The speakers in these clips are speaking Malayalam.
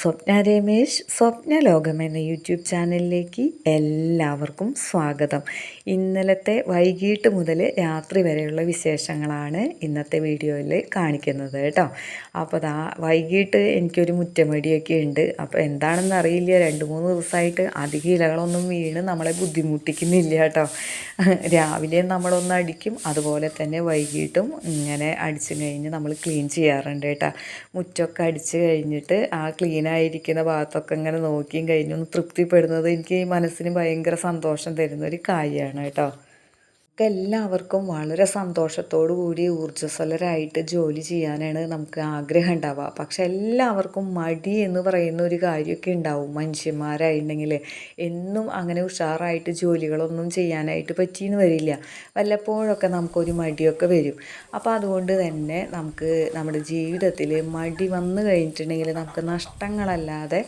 സ്വപ്ന രമേശ് സ്വപ്ന ലോകം എന്ന യൂട്യൂബ് ചാനലിലേക്ക് എല്ലാവർക്കും സ്വാഗതം. ഇന്നലത്തെ വൈകിട്ട് മുതൽ രാത്രി വരെയുള്ള വിശേഷങ്ങളാണ് ഇന്നത്തെ വീഡിയോയിൽ കാണിക്കുന്നത് കേട്ടോ. അപ്പോൾ ദാ വൈകിട്ട് എനിക്കൊരു മുറ്റമടിയൊക്കെ ഉണ്ട്. അപ്പോൾ എന്താണെന്ന് അറിയില്ല. രണ്ട് മൂന്ന് ദിവസമായിട്ട് അധികം ഇലകളൊന്നും വീണ് നമ്മളെ ബുദ്ധിമുട്ടിക്കുന്നില്ല കേട്ടോ. രാവിലെ നമ്മളൊന്ന് അടിക്കും. അതുപോലെ തന്നെ വൈകിട്ടും ഇങ്ങനെ അടിച്ചു കഴിഞ്ഞ് നമ്മൾ ക്ലീൻ ചെയ്യാറുണ്ട് കേട്ടോ. മുറ്റമൊക്കെ അടിച്ച് കഴിഞ്ഞിട്ട് ആ ക്ലീനായിരിക്കുന്ന ഭാഗത്തൊക്കെ ഇങ്ങനെ നോക്കിയും കഴിഞ്ഞൊന്ന് തൃപ്തിപ്പെടുന്നത് എനിക്ക് മനസ്സിന് ഭയങ്കര സന്തോഷം തരുന്ന ഒരു കാര്യമാണ് കേട്ടോ. നമുക്ക് എല്ലാവർക്കും വളരെ സന്തോഷത്തോടു കൂടി ഊർജസ്വലരായിട്ട് ജോലി ചെയ്യാനാണ് നമുക്ക് ആഗ്രഹം ഉണ്ടാവുക. പക്ഷെ എല്ലാവർക്കും മടി എന്ന് പറയുന്ന ഒരു കാര്യമൊക്കെ ഉണ്ടാവും. മനുഷ്യന്മാരായിട്ടുണ്ടെങ്കിൽ എന്നും അങ്ങനെ ഉഷാറായിട്ട് ജോലികളൊന്നും ചെയ്യാനായിട്ട് പറ്റിയെന്ന് വരില്ല. വല്ലപ്പോഴൊക്കെ നമുക്കൊരു മടിയൊക്കെ വരും. അപ്പോൾ അതുകൊണ്ട് തന്നെ നമുക്ക് നമ്മുടെ ജീവിതത്തിൽ മടി വന്നു കഴിഞ്ഞിട്ടുണ്ടെങ്കിൽ നമുക്ക് നഷ്ടങ്ങളല്ലാതെ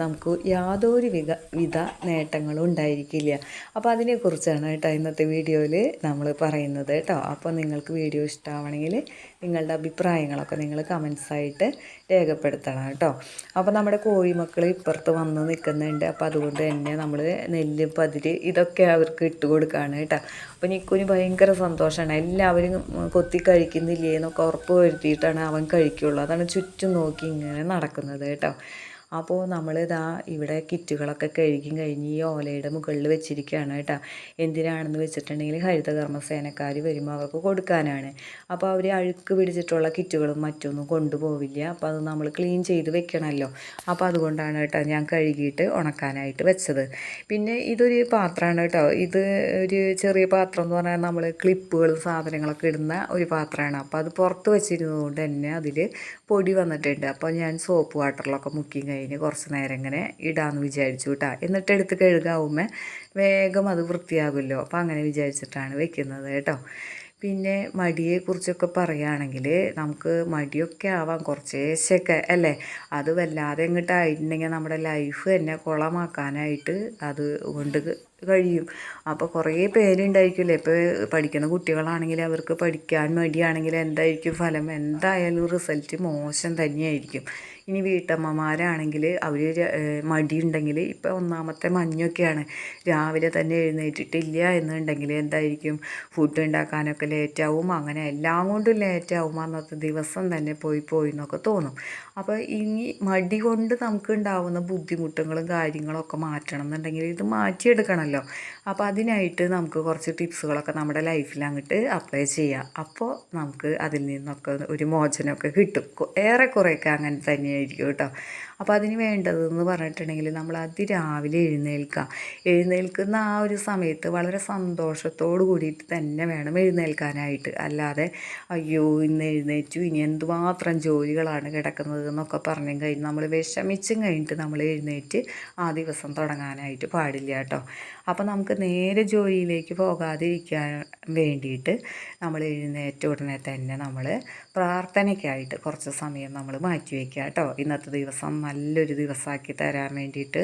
നമുക്ക് യാതൊരു വിധ വിധ നേട്ടങ്ങളും ഉണ്ടായിരിക്കില്ല. അപ്പോൾ അതിനെക്കുറിച്ചാണ് കേട്ടോ ഇന്നത്തെ വീഡിയോയിൽ നമ്മൾ പറയുന്നത് കേട്ടോ. അപ്പോൾ നിങ്ങൾക്ക് വീഡിയോ ഇഷ്ടമാവണമെങ്കിൽ നിങ്ങളുടെ അഭിപ്രായങ്ങളൊക്കെ നിങ്ങൾ കമൻസായിട്ട് രേഖപ്പെടുത്തണം കേട്ടോ. അപ്പോൾ നമ്മുടെ കോഴിമക്കൾ ഇപ്പുറത്ത് വന്ന് നിൽക്കുന്നുണ്ട്. അപ്പോൾ അതുകൊണ്ട് തന്നെ നമ്മൾ നെല്ല് പതിര് ഇതൊക്കെ അവർക്ക് ഇട്ട് കൊടുക്കുകയാണ് കേട്ടോ. അപ്പോൾ നിക്കുന് ഭയങ്കര സന്തോഷമാണ് എല്ലാവരും കൊത്തി കഴിക്കുന്നില്ലേ എന്നൊക്കെ ഉറപ്പ് വരുത്തിയിട്ടാണ് അവൻ കഴിക്കുള്ളൂ. അതാണ് ചുറ്റും നോക്കി ഇങ്ങനെ നടക്കുന്നത് കേട്ടോ. അപ്പോൾ നമ്മൾ ഇതാ ഇവിടെ കിറ്റുകളൊക്കെ കഴുകി കഴിഞ്ഞ് ഈ ഓലയുടെ മുകളിൽ വെച്ചിരിക്കുകയാണ് കേട്ടോ. എന്തിനാണെന്ന് വെച്ചിട്ടുണ്ടെങ്കിൽ ഹരിതകർമ്മസേനക്കാർ വരുമ്പോൾ അവർക്ക് കൊടുക്കാനാണ്. അപ്പോൾ അവർ അഴുക്ക് പിടിച്ചിട്ടുള്ള കിറ്റുകളും മറ്റൊന്നും കൊണ്ടുപോവില്ല. അപ്പോൾ അത് നമ്മൾ ക്ലീൻ ചെയ്ത് വെക്കണമല്ലോ അപ്പോൾ അതുകൊണ്ടാണ് കേട്ടോ ഞാൻ കഴുകിയിട്ട് ഉണക്കാനായിട്ട് വെച്ചത്. പിന്നെ ഇതൊരു പാത്രമാണ് കേട്ടോ. ഇത് ഒരു ചെറിയ പാത്രം എന്ന് പറഞ്ഞാൽ നമ്മൾ ക്ലിപ്പുകളും സാധനങ്ങളൊക്കെ ഇടുന്ന ഒരു പാത്രമാണ്. അപ്പോൾ അത് പുറത്ത് വെച്ചിരുന്നതുകൊണ്ട് തന്നെ അതിൽ പൊടി വന്നിട്ടുണ്ട്. അപ്പോൾ ഞാൻ സോപ്പ് വാട്ടറിലൊക്കെ മുക്കി കുറച്ച് നേരം ഇങ്ങനെ ഇടാമെന്ന് വിചാരിച്ചു കേട്ടോ എന്നിട്ട് എടുത്ത് കഴുകാവുമ്പോൾ വേഗം അത് വൃത്തിയാകുമല്ലോ. അപ്പോൾ അങ്ങനെ വിചാരിച്ചിട്ടാണ് വെക്കുന്നത് കേട്ടോ. പിന്നെ മടിയെക്കുറിച്ചൊക്കെ പറയുകയാണെങ്കിൽ നമുക്ക് മടിയൊക്കെ ആവാം കുറച്ചേശൊക്കെ അല്ലേ? അത് വല്ലാതെ ആയിട്ടുണ്ടെങ്കിൽ നമ്മുടെ ലൈഫ് തന്നെ കുളമാക്കാനായിട്ട് അത് കൊണ്ട് കഴിയും. അപ്പോൾ കുറേ പേരുണ്ടായിരിക്കില്ലേ? ഇപ്പോൾ പഠിക്കുന്ന കുട്ടികളാണെങ്കിൽ അവർക്ക് പഠിക്കാൻ മടിയാണെങ്കിൽ എന്തായിരിക്കും ഫലം? എന്തായാലും റിസൾട്ട് മോശം തന്നെയായിരിക്കും. ഇനി വീട്ടമ്മമാരാണെങ്കിൽ അവർ മടിയുണ്ടെങ്കിൽ ഇപ്പോൾ ഒന്നാമത്തെ മഞ്ഞൊക്കെയാണ്. രാവിലെ തന്നെ എഴുന്നേറ്റിട്ടില്ല എന്നുണ്ടെങ്കിൽ എന്തായിരിക്കും? ഫുഡ് ഉണ്ടാക്കാനൊക്കെ ലേറ്റാവും അങ്ങനെ എല്ലാം കൊണ്ടും ലേറ്റാവും അന്നത്തെ ദിവസം തന്നെ പോയി പോയി എന്നൊക്കെ തോന്നും. അപ്പോൾ ഇനി മടി കൊണ്ട് നമുക്ക് ഉണ്ടാവുന്ന ബുദ്ധിമുട്ടുകളും കാര്യങ്ങളൊക്കെ മാറ്റണം എന്നുണ്ടെങ്കിൽ ഇത് മാറ്റിയെടുക്കണമല്ലോ അപ്പോൾ അതിനായിട്ട് നമുക്ക് കുറച്ച് ടിപ്സുകളൊക്കെ നമ്മുടെ ലൈഫിൽ അങ്ങോട്ട് അപ്ലൈ ചെയ്യാം. അപ്പോൾ നമുക്ക് അതിൽ നിന്നൊക്കെ ഒരു മോചനമൊക്കെ കിട്ടും. ഏറെക്കുറെയൊക്കെ അങ്ങനെ തന്നെയായിരിക്കും കേട്ടോ. അപ്പോൾ അതിന് വേണ്ടതെന്ന് പറഞ്ഞിട്ടുണ്ടെങ്കിൽ നമ്മൾ അതിരാവിലെ എഴുന്നേൽക്കുക എഴുന്നേൽക്കുന്ന ആ ഒരു സമയത്ത് വളരെ സന്തോഷത്തോടു കൂടിയിട്ട് തന്നെ വേണം എഴുന്നേൽക്കാനായിട്ട്. അല്ലാതെ അയ്യോ ഇന്ന് എഴുന്നേറ്റു. ഇനി എന്തുമാത്രം ജോലികളാണ് കിടക്കുന്നത് എന്നൊക്കെ പറഞ്ഞു കഴിഞ്ഞ് നമ്മൾ വിഷമിച്ചും കഴിഞ്ഞിട്ട് നമ്മൾ എഴുന്നേറ്റ് ആ ദിവസം തുടങ്ങാനായിട്ട് പാടില്ല കേട്ടോ. അപ്പോൾ നമുക്ക് നേരെ ജോലിയിലേക്ക് പോകാതിരിക്കാൻ വേണ്ടിയിട്ട് നമ്മൾ എഴുന്നേറ്റ ഉടനെ തന്നെ നമ്മൾ പ്രാർത്ഥനയ്ക്കായിട്ട് കുറച്ച് സമയം നമ്മൾ മാറ്റി വയ്ക്കുക കേട്ടോ. ഇന്നത്തെ ദിവസം നല്ലൊരു ദിവസമാക്കി തരാൻ വേണ്ടിയിട്ട്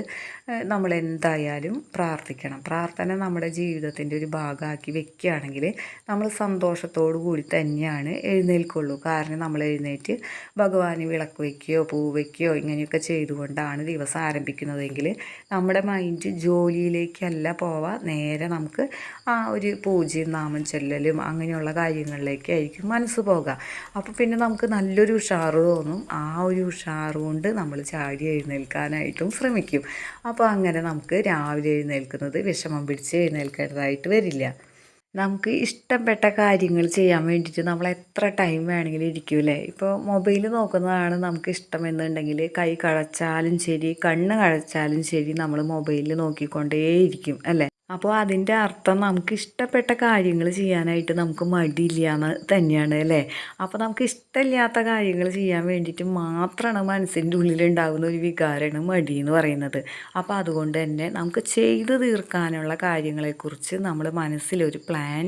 നമ്മൾ എന്തായാലും പ്രാർത്ഥിക്കണം. പ്രാർത്ഥന നമ്മുടെ ജീവിതത്തിന്റെ ഒരു ഭാഗമാക്കി വെക്കുകയാണെങ്കിൽ നമ്മൾ സന്തോഷത്തോടു കൂടി തന്നെയാണ് എഴുന്നേൽക്കുള്ളൂ. കാരണം നമ്മൾ എഴുന്നേറ്റ് ഭഗവാന് വിളക്ക് വയ്ക്കുകയോ പൂ വയ്ക്കുകയോ ഇങ്ങനെയൊക്കെ ചെയ്തുകൊണ്ടാണ് ദിവസം ആരംഭിക്കുന്നതെങ്കിൽ നമ്മുടെ മൈൻഡ് ജോലിയിലേക്കല്ല പോവാ. നേരെ നമുക്ക് ആ ഒരു പൂജയും നാമം ചൊല്ലലും അങ്ങനെയുള്ള കാര്യങ്ങളിലേക്കായിരിക്കും മനസ്സ് പോകുക അപ്പോൾ പിന്നെ നമുക്ക് നല്ലൊരു ഉഷാറ് തോന്നും. ആ ഒരു ഉഷാറ് കൊണ്ട് നമ്മൾ ചാടി എഴുന്നേൽക്കാനായിട്ടും ശ്രമിക്കും. അപ്പോൾ അങ്ങനെ നമുക്ക് രാവിലെ എഴുന്നേൽക്കുന്നത് വിഷമം പിടിച്ച് എഴുന്നേൽക്കേണ്ടതായിട്ട് വരില്ല. നമുക്ക് ഇഷ്ടപ്പെട്ട കാര്യങ്ങൾ ചെയ്യാൻ വേണ്ടിയിട്ട് നമ്മൾ എത്ര ടൈം വേണമെങ്കിലും ഇരിക്കൂലേ ഇപ്പോൾ മൊബൈൽ നോക്കുന്നതാണ് നമുക്ക് ഇഷ്ടമെന്നുണ്ടെങ്കിൽ കൈ കഴച്ചാലും ശരി കണ്ണ് കഴച്ചാലും ശരി നമ്മൾ മൊബൈലിൽ നോക്കിക്കൊണ്ടേയിരിക്കും അല്ലേ? അപ്പോൾ അതിന്റെ അർത്ഥം നമുക്ക് ഇഷ്ടപ്പെട്ട കാര്യങ്ങൾ ചെയ്യാനായിട്ട് നമുക്ക് മടിയില്ല എന്ന് തന്നെയാണ് അല്ലേ? അപ്പോൾ നമുക്ക് ഇഷ്ടമില്ലാത്ത കാര്യങ്ങൾ ചെയ്യാൻ വേണ്ടിയിട്ട് മാത്രമാണ് മനസ്സിന്റെ ഉള്ളിലുണ്ടാകുന്ന ഒരു വികാരമാണ് മടി എന്ന് പറയുന്നത്. അപ്പോൾ അതുകൊണ്ട് തന്നെ നമുക്ക് ചെയ്തു തീർക്കാനുള്ള കാര്യങ്ങളെക്കുറിച്ച് നമ്മൾ മനസ്സിലൊരു പ്ലാൻ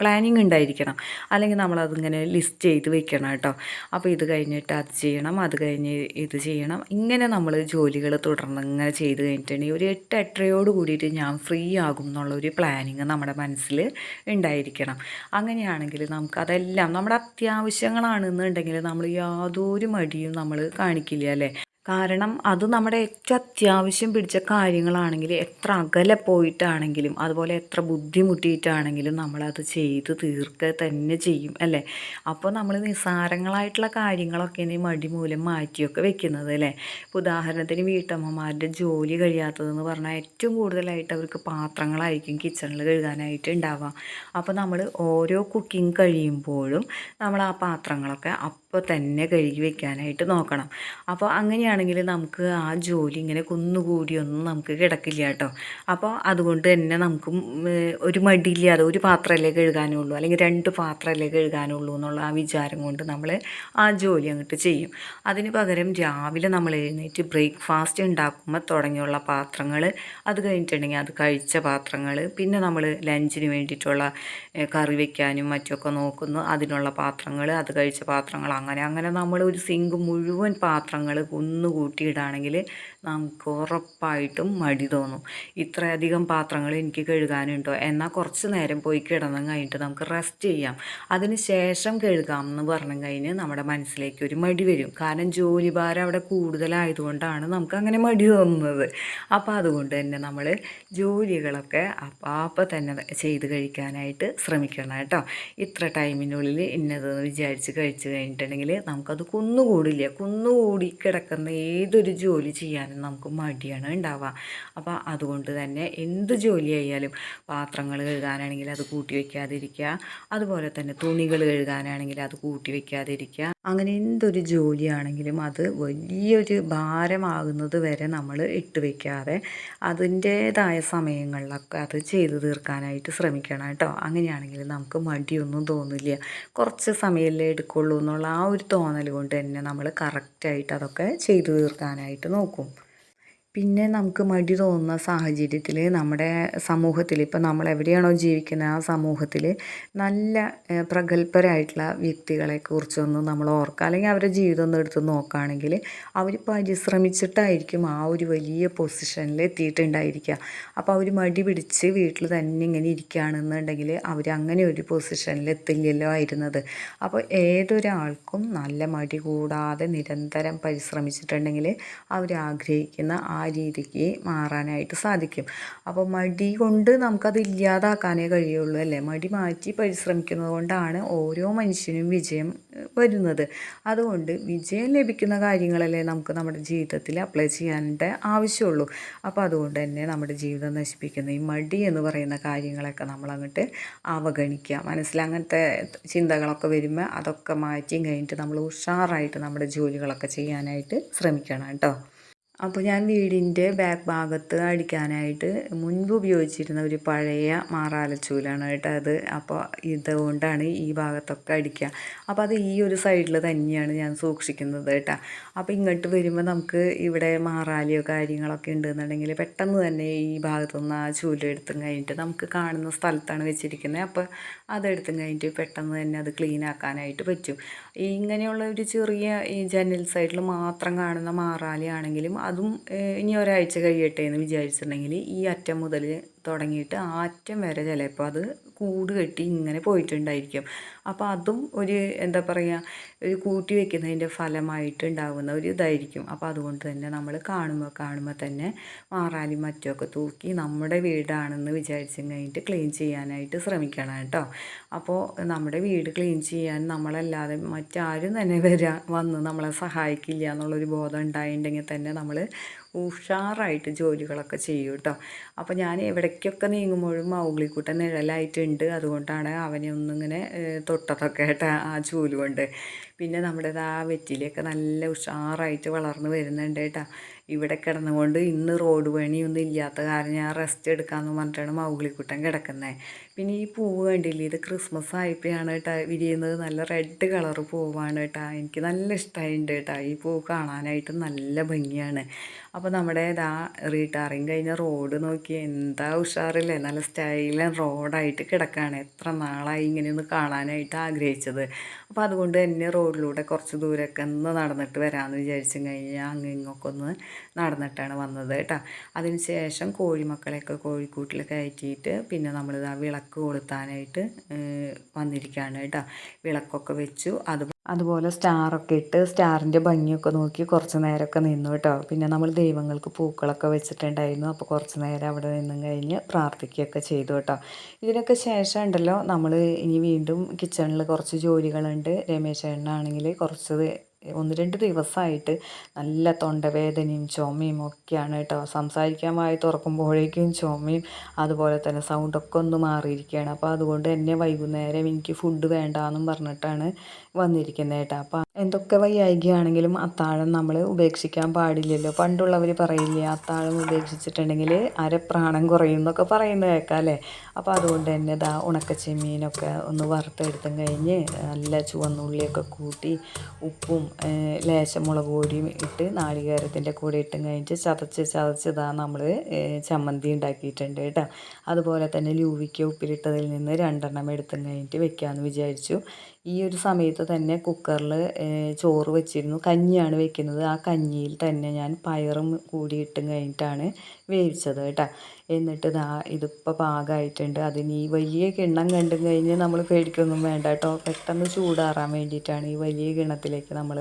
പ്ലാനിങ് ഉണ്ടായിരിക്കണം. അല്ലെങ്കിൽ നമ്മളതിങ്ങനെ ലിസ്റ്റ് ചെയ്ത് വെക്കണം കേട്ടോ. അപ്പോൾ ഇത് കഴിഞ്ഞിട്ട് അത് ചെയ്യണം അത് കഴിഞ്ഞ് ഇത് ചെയ്യണം. ഇങ്ങനെ നമ്മൾ ജോലികൾ തുടർന്ന് ഇങ്ങനെ ചെയ്ത് കഴിഞ്ഞിട്ടുണ്ടെങ്കിൽ ഒരു എട്ട് എട്ടരയോട് കൂടിയിട്ട് ഞാൻ ഫ്രീ ആകും. എന്നുള്ളൊരു പ്ലാനിങ് നമ്മുടെ മനസ്സിൽ ഉണ്ടായിരിക്കണം അങ്ങനെയാണെങ്കിൽ നമുക്ക് അതെല്ലാം നമ്മുടെ അത്യാവശ്യങ്ങളാണെന്നുണ്ടെങ്കിൽ നമ്മൾ യാതൊരു മടിയും നമ്മൾ കാണിക്കില്ല അല്ലേ? കാരണം അത് നമ്മുടെ ഏറ്റവും അത്യാവശ്യം പിടിച്ച കാര്യങ്ങളാണെങ്കിൽ എത്ര അകലെ പോയിട്ടാണെങ്കിലും അതുപോലെ എത്ര ബുദ്ധിമുട്ടിയിട്ടാണെങ്കിലും നമ്മളത് ചെയ്ത് തീർക്കുക തന്നെ ചെയ്യും അല്ലേ? അപ്പോൾ നമ്മൾ നിസ്സാരങ്ങളായിട്ടുള്ള കാര്യങ്ങളൊക്കെ ഇനി മടി മൂലം മാറ്റിയൊക്കെ വെക്കുന്നത് അല്ലേ? ഇപ്പോൾ ഉദാഹരണത്തിന് വീട്ടമ്മമാരുടെ ജോലി കഴിയാത്തതെന്ന് പറഞ്ഞാൽ ഏറ്റവും കൂടുതലായിട്ട് അവർക്ക് പാത്രങ്ങളായിരിക്കും കിച്ചണിൽ കഴുകാനായിട്ട് ഉണ്ടാവുക. അപ്പോൾ നമ്മൾ ഓരോ കുക്കിംഗ് കഴിയുമ്പോഴും നമ്മൾ ആ പാത്രങ്ങളൊക്കെ അപ്പോൾ തന്നെ കഴുകി വെക്കാനായിട്ട് നോക്കണം. അപ്പോൾ അങ്ങനെയാണെങ്കിൽ നമുക്ക് ആ ജോലി ഇങ്ങനെ കുന്നുകൂടിയൊന്നും നമുക്ക് കിടക്കില്ല കേട്ടോ. അപ്പോൾ അതുകൊണ്ട് തന്നെ നമുക്ക് ഒരു മടിയില്ലാതെ ഒരു പാത്രമല്ലേ കഴുകാനുള്ളൂ അല്ലെങ്കിൽ രണ്ട് പാത്രമല്ലേ കഴുകാനുള്ളൂ എന്നുള്ള ആ വിചാരം കൊണ്ട് നമ്മൾ ആ ജോലി അങ്ങോട്ട് ചെയ്യും. അതിന് പകരം രാവിലെ നമ്മൾ എഴുന്നേറ്റ് ബ്രേക്ക്ഫാസ്റ്റ് ഉണ്ടാക്കുമ്പോൾ തുടങ്ങിയുള്ള പാത്രങ്ങൾ അത് കഴിഞ്ഞിട്ടുണ്ടെങ്കിൽ അത് കഴിച്ച പാത്രങ്ങൾ പിന്നെ നമ്മൾ ലഞ്ചിന് വേണ്ടിയിട്ടുള്ള കറി വയ്ക്കാനും മറ്റുമൊക്കെ നോക്കുന്നു. അതിനുള്ള പാത്രങ്ങൾ അത് കഴിച്ച പാത്രങ്ങൾ അങ്ങനെ അങ്ങനെ നമ്മൾ ഒരു സിങ്ക് മുഴുവൻ പാത്രങ്ങൾ കുന്നുകൂട്ടിയിടാണെങ്കിൽ നമുക്ക് ഉറപ്പായിട്ടും മടി തോന്നും. ഇത്രയധികം പാത്രങ്ങൾ എനിക്ക് കഴുകാനുണ്ടോ? എന്നാൽ കുറച്ച് നേരം പോയി കിടന്നു കഴിഞ്ഞിട്ട് നമുക്ക് റെസ്റ്റ് ചെയ്യാം. അതിന് ശേഷം കഴുകാം എന്ന് പറഞ്ഞു കഴിഞ്ഞ് നമ്മുടെ മനസ്സിലേക്ക് ഒരു മടി വരും. കാരണം ജോലി ഭാരം അവിടെ കൂടുതലായതുകൊണ്ടാണ് നമുക്ക് അങ്ങനെ മടി തോന്നുന്നത്. അപ്പോൾ അതുകൊണ്ട് തന്നെ നമ്മൾ ജോലികളൊക്കെ അപ്പം തന്നെ ചെയ്ത് കഴിക്കാനായിട്ട് ശ്രമിക്കണം കേട്ടോ. ഇത്ര ടൈമിനുള്ളിൽ ഇന്നതെന്ന് വിചാരിച്ച് കഴിച്ച് കഴിഞ്ഞിട്ടുണ്ടെങ്കിൽ നമുക്കത് കുന്നുകൂടില്ല. കുന്നുകൂടി കിടക്കുന്ന ഏതൊരു ജോലി ചെയ്യാനും നമുക്ക് മടിയാണ് ഉണ്ടാവുക. അപ്പോൾ അതുകൊണ്ട് തന്നെ എന്ത് ജോലി ആയാലും പാത്രങ്ങൾ കഴുകാനാണെങ്കിൽ അത് കൂട്ടി വയ്ക്കാതിരിക്കുക അതുപോലെ തന്നെ തുണികൾ കഴുകാനാണെങ്കിൽ അത് കൂട്ടി വയ്ക്കാതിരിക്കുക അങ്ങനെ എന്തൊരു ജോലിയാണെങ്കിലും അത് വലിയൊരു ഭാരമാകുന്നത് വരെ നമ്മൾ ഇട്ട് വയ്ക്കാതെ അതിന്റേതായ സമയങ്ങളിലൊക്കെ അത് ചെയ്തു തീർക്കാനായിട്ട് ശ്രമിക്കണം കേട്ടോ. അങ്ങനെയാണെങ്കിൽ നമുക്ക് മടിയൊന്നും തോന്നില്ല. കുറച്ച് സമയമല്ലേ എടുക്കുള്ളൂ എന്നുള്ള ആ ഒരു തോന്നൽ കൊണ്ട് തന്നെ നമ്മൾ കറക്റ്റായിട്ട് അതൊക്കെ ചെയ്തു തീർക്കാനായിട്ട് നോക്കും. പിന്നെ നമുക്ക് മടി തോന്നുന്ന സാഹചര്യത്തിൽ നമ്മുടെ സമൂഹത്തിൽ ഇപ്പം നമ്മൾ എവിടെയാണോ ജീവിക്കുന്നത് ആ സമൂഹത്തിൽ നല്ല പ്രഗത്ഭരായിട്ടുള്ള വ്യക്തികളെ കുറിച്ചൊന്നും നമ്മൾ ഓർക്കുക അല്ലെങ്കിൽ അവരുടെ ജീവിതം ഒന്ന് എടുത്ത് നോക്കുകയാണെങ്കിൽ അവർ പരിശ്രമിച്ചിട്ടായിരിക്കും ആ ഒരു വലിയ പൊസിഷനിൽ എത്തിയിട്ടുണ്ടായിരിക്കുക അപ്പോൾ അവർ മടി പിടിച്ച് വീട്ടിൽ തന്നെ ഇങ്ങനെ ഇരിക്കുകയാണെന്നുണ്ടെങ്കിൽ അവർ അങ്ങനെ ഒരു പൊസിഷനിൽ എത്തില്ലല്ലോ ആയിരുന്നത്. അപ്പോൾ ഏതൊരാൾക്കും നല്ല മടി കൂടാതെ നിരന്തരം പരിശ്രമിച്ചിട്ടുണ്ടെങ്കിൽ അവർ ആഗ്രഹിക്കുന്ന ആ രീതിക്ക് മാറാനായിട്ട് സാധിക്കും. അപ്പോൾ മടി കൊണ്ട് നമുക്കത് ഇല്ലാതാക്കാനേ കഴിയുള്ളൂ അല്ലേ? മടി മാറ്റി പരിശ്രമിക്കുന്നത് കൊണ്ടാണ് ഓരോ മനുഷ്യനും വിജയം വരുന്നത്. അതുകൊണ്ട് വിജയം ലഭിക്കുന്ന കാര്യങ്ങളല്ലേ നമുക്ക് നമ്മുടെ ജീവിതത്തിൽ അപ്ലൈ ചെയ്യാനായിട്ട് ആവശ്യമുള്ളൂ. അപ്പോൾ അതുകൊണ്ട് തന്നെ നമ്മുടെ ജീവിതം നശിപ്പിക്കുന്ന ഈ മടി എന്ന് പറയുന്ന കാര്യങ്ങളൊക്കെ നമ്മളങ്ങോട്ട് അവഗണിക്കുക. മനസ്സിൽ അങ്ങനത്തെ ചിന്തകളൊക്കെ വരുമ്പോൾ അതൊക്കെ മാറ്റിയും കഴിഞ്ഞിട്ട് നമ്മൾ ഉഷാറായിട്ട് നമ്മുടെ ജോലികളൊക്കെ ചെയ്യാനായിട്ട് ശ്രമിക്കണം കേട്ടോ. അപ്പോൾ ഞാൻ വീടിന്റെ ബാക്ക് ഭാഗത്ത് അടിക്കാനായിട്ട് മുൻപ് ഉപയോഗിച്ചിരുന്ന ഒരു പഴയ മാറാലച്ചൂലാണ് കേട്ടോ അത്. അപ്പോൾ ഇതുകൊണ്ടാണ് ഈ ഭാഗത്തൊക്കെ അടിക്കുക. അപ്പോൾ അത് ഈ ഒരു സൈഡിൽ തന്നെയാണ് ഞാൻ സൂക്ഷിക്കുന്നത് കേട്ടോ. അപ്പോൾ ഇങ്ങോട്ട് വരുമ്പോൾ നമുക്ക് ഇവിടെ മാറാലിയോ കാര്യങ്ങളൊക്കെ ഉണ്ടെന്നുണ്ടെങ്കിൽ പെട്ടെന്ന് തന്നെ ഈ ഭാഗത്തുനിന്ന് ആ ചൂലെടുത്തും കഴിഞ്ഞിട്ട് നമുക്ക് കാണുന്ന സ്ഥലത്താണ് വെച്ചിരിക്കുന്നത്. അപ്പോൾ അതെടുത്തും കഴിഞ്ഞിട്ട് പെട്ടെന്ന് തന്നെ അത് ക്ലീൻ ആക്കാനായിട്ട് പറ്റും. ഇങ്ങനെയുള്ള ഒരു ചെറിയ ഈ ജനൽ സൈഡിൽ മാത്രം കാണുന്ന മാറാലിയാണെങ്കിലും അതും ഇനി ഒരാഴ്ച കഴിയട്ടെ എന്ന് വിചാരിച്ചിട്ടുണ്ടെങ്കിൽ ഈ അറ്റം മുതൽ തുടങ്ങിയിട്ട് ആറ്റം വരെ ചിലപ്പോൾ അത് കൂട് കെട്ടി ഇങ്ങനെ പോയിട്ടുണ്ടായിരിക്കും. അപ്പോൾ അതും ഒരു എന്താ പറയുക ഒരു കൂട്ടി വെക്കുന്നതിന്റെ ഫലമായിട്ട് ഉണ്ടാകുന്ന ഒരു ഇതായിരിക്കും. അപ്പോൾ അതുകൊണ്ട് തന്നെ നമ്മൾ കാണുമ്പോൾ കാണുമ്പോൾ തന്നെ മാറാലി മറ്റുമൊക്കെ തൂക്കി നമ്മുടെ വീടാണെന്ന് വിചാരിച്ചു കഴിഞ്ഞിട്ട് ക്ലീൻ ചെയ്യാനായിട്ട് ശ്രമിക്കണം കേട്ടോ. അപ്പോൾ നമ്മുടെ വീട് ക്ലീൻ ചെയ്യാൻ നമ്മളല്ലാതെ മറ്റാരും തന്നെ വരാ വന്ന് നമ്മളെ സഹായിക്കില്ല എന്നുള്ളൊരു ബോധം ഉണ്ടായിട്ടുണ്ടെങ്കിൽ തന്നെ നമ്മൾ ഉഷാറായിട്ട് ജോലികളൊക്കെ ചെയ്യും കേട്ടോ അപ്പോൾ ഞാൻ എവിടേക്കൊക്കെ നീങ്ങുമ്പോഴും മൗഗ്ലിക്കുട്ടൻ നിഴലായിട്ടുണ്ട്. അതുകൊണ്ടാണ് അവനെ ഒന്നിങ്ങനെ തൊട്ടതൊക്കെ കേട്ടോ ആ ചൂലുകൊണ്ട് പിന്നെ നമ്മുടെ ആ വെറ്റിലയൊക്കെ നല്ല ഉഷാറായിട്ട് വളർന്നു വരുന്നുണ്ട് കേട്ടോ. ഇവിടെ കിടന്നുകൊണ്ട് ഇന്ന് റോഡ് പണിയൊന്നും ഇല്ലാത്ത കാരണം ഞാൻ റെസ്റ്റ് എടുക്കാമെന്ന് പറഞ്ഞിട്ടാണ് മൗഗ്ലിക്കുട്ടൻ കിടക്കുന്നത് പിന്നെ ഈ പൂവ് കണ്ടില്ലേ ഇത് ക്രിസ്മസ് ആയപ്പോഴാണ് കേട്ടോ വിരിയുന്നത്. നല്ല റെഡ് കളർ പൂവാണ് കേട്ടോ. എനിക്ക് നല്ല ഇഷ്ടമായിട്ടുണ്ട് കേട്ടോ. ഈ പൂവ് കാണാനായിട്ട് നല്ല ഭംഗിയാണ്. അപ്പോൾ നമ്മുടെ ഇതാ റീടാറിങ് കഴിഞ്ഞ റോഡ് നോക്കി എന്താ ഉഷാറില്ലേ? നല്ല സ്റ്റൈലൻ റോഡായിട്ട് കിടക്കുകയാണ് എത്ര നാളായി ഇങ്ങനെയൊന്ന് കാണാനായിട്ട് ആഗ്രഹിച്ചത്. അപ്പോൾ അതുകൊണ്ട് തന്നെ റോഡിലൂടെ കുറച്ച് ദൂരമൊക്കെ ഒന്ന് നടന്നിട്ട് വരാമെന്ന് വിചാരിച്ചു കഴിഞ്ഞാൽ അങ്ങ് ഇങ്ങൊക്കെ ഒന്ന് നടന്നിട്ടാണ് വന്നത് കേട്ടോ. അതിനുശേഷം കോഴിമക്കളെയൊക്കെ കോഴിക്കൂട്ടിൽ കയറ്റിയിട്ട് പിന്നെ നമ്മളിതാ വിളക്ക് കൊളുത്താനായിട്ട് വന്നിരിക്കുകയാണ് കേട്ടോ. വിളക്കൊക്കെ വെച്ചു. അത് അതുപോലെ സ്റ്റാറൊക്കെ ഇട്ട് സ്റ്റാറിന്റെ ഭംഗിയൊക്കെ നോക്കി കുറച്ച് നേരമൊക്കെ നിന്നു കേട്ടോ. പിന്നെ നമ്മൾ ദൈവങ്ങൾക്ക് പൂക്കളൊക്കെ വെച്ചിട്ടുണ്ടായിരുന്നു. അപ്പോൾ കുറച്ച് നേരം അവിടെ നിന്നും കഴിഞ്ഞ് പ്രാർത്ഥിക്കുകയൊക്കെ ചെയ്തു കേട്ടോ. ഇതിനൊക്കെ ശേഷം ഉണ്ടല്ലോ നമ്മൾ ഇനി വീണ്ടും കിച്ചണിൽ കുറച്ച് ജോലികളുണ്ട്. രമേശ് ചേട്ടനാണെങ്കിൽ കുറച്ച് ഒന്ന് രണ്ട് ദിവസമായിട്ട് നല്ല തൊണ്ടവേദനയും ചുമയും ഒക്കെയാണ് കേട്ടോ. സംസാരിക്കാൻ വായി തുറക്കുമ്പോഴേക്കും ചുമയും അതുപോലെ തന്നെ സൗണ്ടൊക്കെ ഒന്ന് മാറിയിരിക്കുകയാണ്. അപ്പോൾ അതുകൊണ്ട് തന്നെ വൈകുന്നേരം എനിക്ക് ഫുഡ് വേണ്ടാന്നും പറഞ്ഞിട്ടാണ് വന്നിരിക്കുന്നത് കേട്ടോ. അപ്പോൾ എന്തൊക്കെ വയ്യായികയാണെങ്കിലും അത്താഴം നമ്മൾ ഉപേക്ഷിക്കാൻ പാടില്ലല്ലോ. പണ്ടുള്ളവർ പറയില്ലേ അത്താഴം ഉപേക്ഷിച്ചിട്ടുണ്ടെങ്കിൽ അരപ്രാണം കുറയും എന്നൊക്കെ പറയുന്നത് കേൾക്കാം അല്ലേ? അപ്പോൾ അതുകൊണ്ട് തന്നെ ഇതാ ഉണക്കച്ചെമ്മീനൊക്കെ ഒന്ന് വറുത്തെടുത്തും കഴിഞ്ഞ് നല്ല ചുവന്നുള്ളിയൊക്കെ കൂട്ടി ഉപ്പും ലേശം മുളക് പൊടിയും ഇട്ട് നാളികേരത്തിന്റെ കൂടെ ഇട്ടും കഴിഞ്ഞ് ചതച്ച് ചതച്ച് ഇതാ നമ്മൾ ചമ്മന്തി ഉണ്ടാക്കിയിട്ടുണ്ട് കേട്ടോ. അതുപോലെ തന്നെ ലൂവിക്ക് ഉപ്പിലിട്ടതിൽ നിന്ന് രണ്ടെണ്ണം എടുത്തും കഴിഞ്ഞിട്ട് വെക്കാമെന്ന് വിചാരിച്ചു. ഈ ഒരു സമയത്ത് തന്നെ കുക്കറിൽ ചോറ് വെച്ചിരുന്നു. കഞ്ഞിയാണ് വെക്കുന്നത്. ആ കഞ്ഞിയിൽ തന്നെ ഞാൻ പയറും കൂടി ഇട്ടും കഴിഞ്ഞിട്ടാണ് വേവിച്ചത് കേട്ടോ. എന്നിട്ട് ദാ ഇതിപ്പോൾ പാകമായിട്ടുണ്ട് അതിന് ഈ വലിയ കിണ്ണം കണ്ടും കഴിഞ്ഞ് നമ്മൾ പേടിക്കൊന്നും വേണ്ട കേട്ടോ. പെട്ടെന്ന് ചൂടാറാൻ വേണ്ടിയിട്ടാണ് ഈ വലിയ കിണ്ണത്തിലേക്ക് നമ്മൾ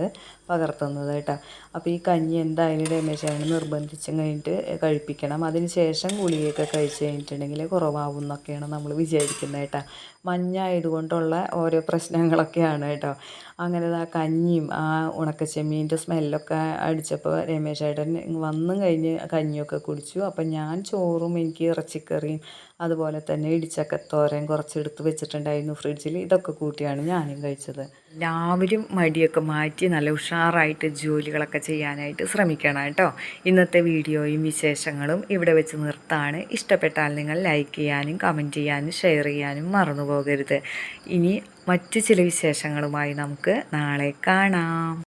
പകർത്തുന്നത് കേട്ടോ. അപ്പോൾ ഈ കഞ്ഞി എന്തായാലും രമേശാണ് നിർബന്ധിച്ചും കഴിഞ്ഞിട്ട് കഴിപ്പിക്കണം. അതിന് ശേഷം ഗുളികയൊക്കെ കഴിച്ച് കഴിഞ്ഞിട്ടുണ്ടെങ്കിൽ കുറവാകും എന്നൊക്കെയാണ് നമ്മൾ വിചാരിക്കുന്നത് കേട്ടോ. മഞ്ഞ ആയതുകൊണ്ടുള്ള ഓരോ പ്രശ്നങ്ങളൊക്കെയാണ് കേട്ടോ. അങ്ങനെ ആ കഞ്ഞിയും ആ ഉണക്കച്ചെമ്മീന്റെ സ്മെല്ലൊക്കെ അടിച്ചപ്പോൾ രമേശ് ഏട്ടൻ വന്നും കഴിഞ്ഞ് കഞ്ഞിയൊക്കെ കുടിച്ചു. അപ്പം ഞാൻ ചോറും എനിക്ക് ഇറച്ചിക്കറിയും അതുപോലെ തന്നെ ഇടിച്ചക്കത്തോരൻ കുറച്ചെടുത്ത് വെച്ചിട്ടുണ്ടായിരുന്നു ഫ്രിഡ്ജിൽ. ഇതൊക്കെ കൂട്ടിയാണ് ഞാനും കഴിച്ചത്. എല്ലാവരും മടിയൊക്കെ മാറ്റി നല്ല ഉഷാറായിട്ട് ജോലികളൊക്കെ ചെയ്യാനായിട്ട് ശ്രമിക്കണം കേട്ടോ. ഇന്നത്തെ വീഡിയോയും വിശേഷങ്ങളും ഇവിടെ വെച്ച് നിർത്താണ്. ഇഷ്ടപ്പെട്ടാൽ നിങ്ങൾ ലൈക്ക് ചെയ്യാനും കമന്റ് ചെയ്യാനും ഷെയർ ചെയ്യാനും മറന്നു പോകരുത്. ഇനി മറ്റ് ചില വിശേഷങ്ങളുമായി നമുക്ക് നാളെ കാണാം.